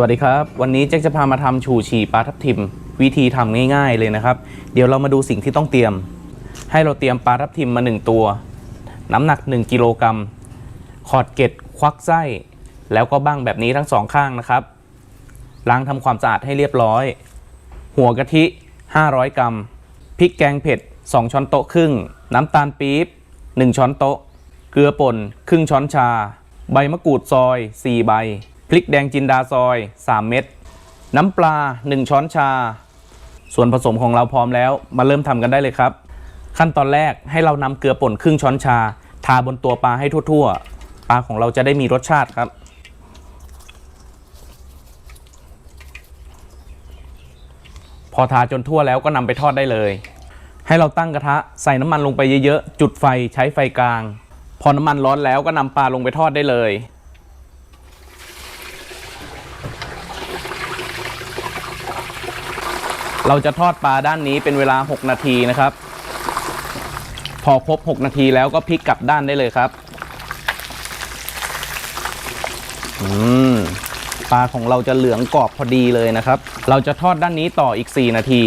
วัสดีครับ วันนี้แจ็คจะพามาทำฉูฉี่ปลาทับทิม วิธีทำง่ายๆเลยนะครับ เดี๋ยวเรามาดูสิ่งที่ต้องเตรียม ให้เราเตรียมปลาทับทิมมา 1 ตัว น้ำหนัก 1 กิโลกรัมขอดเกล็ดควักไส้ แล้วก็บ้างแบบนี้ทั้งสองข้างนะครับ ล้างทำความสะอาดให้เรียบร้อย หัวกะทิ 500 กรัมพริกแกงเผ็ด 2 ช้อนโต๊ะครึ่ง น้ำตาลปี๊บ1ช้อนโต๊ะ เกลือป่นครึ่งช้อนชา ใบมะกรูดซอย 4 ใบ พริกแดงจินดาซอย 3 เม็ดน้ำปลา 1 ช้อนชา ส่วนผสมของเราพร้อมแล้ว มาเริ่มทำกันได้เลยครับ ขั้นตอนแรกให้เรานำเกลือป่นครึ่งช้อนชา ทาบนตัวปลาให้ทั่วๆ ปลาของเราจะได้มีรสชาติครับ พอทาจนทั่วแล้วก็นำไปทอดได้เลย ให้เราตั้งกระทะใส่น้ำมันลงไปเยอะๆ จุดไฟใช้ไฟกลาง พอน้ำมันร้อนแล้วก็นำปลาลงไปทอดได้เลย เราจะทอดปลาด้านนี้เป็นเวลา 6 นาทีนะครับ พอครบ 6 นาทีแล้วก็พลิกกลับด้านได้เลยครับอืมปลาของเราจะเหลืองกรอบพอดีเลยนะครับ เราจะทอดด้านนี้ต่ออีก 4 นาที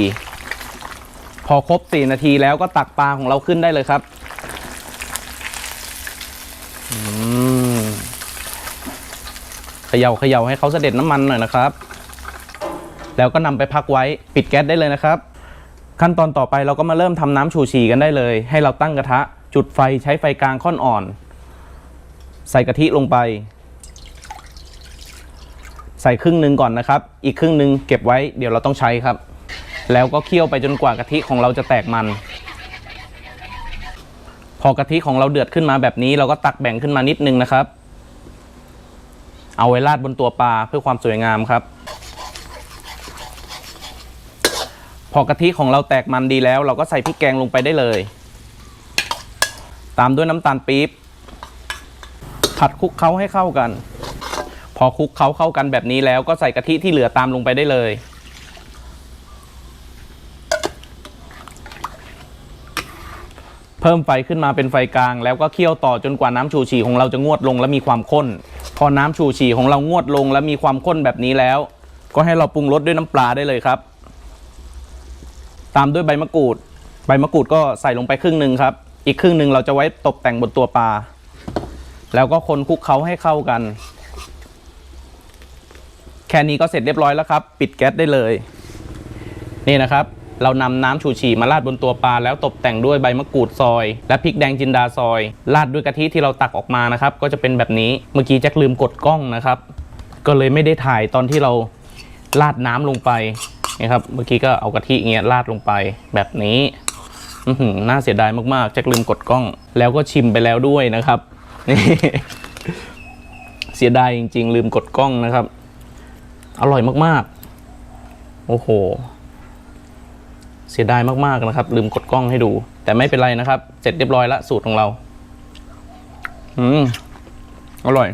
พอครบ 4 นาทีแล้วก็ตักปลาของเราขึ้นได้เลยครับเขย่าเขย่าให้เขาเสด็จน้ำมันหน่อยนะครับ แล้วก็นำไปพักไว้ปิดแก๊สได้เลยนะครับ ขั้นตอนต่อไปเราก็มาเริ่มทำน้ำชูชีกันได้เลย ให้เราตั้งกระทะ จุดไฟใช้ไฟกลางค่อนอ่อน ใส่กะทิลงไป ใส่ครึ่งหนึ่งก่อนนะครับ อีกครึ่งหนึ่งเก็บไว้เดี๋ยวเราต้องใช้ครับ แล้วก็เคี่ยวไปจนกว่ากะทิของเราจะแตกมัน พอกะทิของเราเดือดขึ้นมาแบบนี้เราก็ตักแบ่งขึ้นมานิดนึงนะครับ เอาไว้ราดบนตัวปลาเพื่อความสวยงามครับ พอกะทิของเราแตกมันดีแล้ว เราก็ใส่พริกแกงลงไปได้เลย ตามด้วยน้ำตาลปี๊บผัดคลุกเคล้าให้เข้ากัน พอคลุกเคล้าเข้ากันแบบนี้แล้วก็ใส่กะทิที่เหลือตามลงไปได้เลย เพิ่มไฟขึ้นมาเป็นไฟกลาง แล้วก็เคี่ยวต่อจนกว่าน้ำชูชีของเราจะงวดลงและมีความข้น พอน้ำชูชีของเรางวดลงและมีความข้นแบบนี้แล้ว ก็ให้เราปรุงรสด้วยน้ำปลาได้เลยครับ ตามด้วยใบมะกรูด ใบมะกรูดก็ใส่ลงไปครึ่งหนึ่งครับ อีกครึ่งหนึ่งเราจะไว้ตกแต่งบนตัวปลา แล้วก็คนคลุกเคล้าให้เข้ากัน แค่นี้ก็เสร็จเรียบร้อยแล้วครับ ปิดแก๊สได้เลย นี่นะครับ เรานำน้ำชูชีมาราดบนตัวปลา แล้วตกแต่งด้วยใบมะกรูดซอย และพริกแดงจินดาซอย ราดด้วยกะทิที่เราตักออกมานะครับ ก็จะเป็นแบบนี้ เมื่อกี้แจ็คลืมกดกล้องนะครับ ก็เลยไม่ได้ถ่ายตอนที่เราราดน้ำลงไป นะครับเมื่อกี้ก็เอากะทิเงี้ยราดลงไปแบบนี้อน่าเสียดายมากๆแจ็คลืมกดกล้อง แล้วก็ชิมไปแล้วด้วยนะครับนี่เสียดายจริง ๆ ลืมกดกล้องนะครับ อร่อยมากๆ โอ้โห เสียดายมากๆนะครับ ลืมกดกล้องให้ดู แต่ไม่เป็นไรนะครับ เสร็จเรียบร้อยละสูตรของเรา อืมอร่อย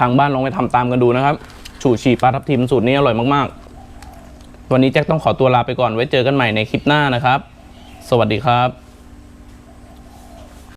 ทางบ้านลองไปทำตามกันดูนะครับฉูฉี่ปลาทับทิมสูตรนี้อร่อยมากๆ วันนี้แจ็คต้องขอตัวลาไปก่อนไว้เจอกันใหม่ในคลิปหน้านะครับ สวัสดีครับ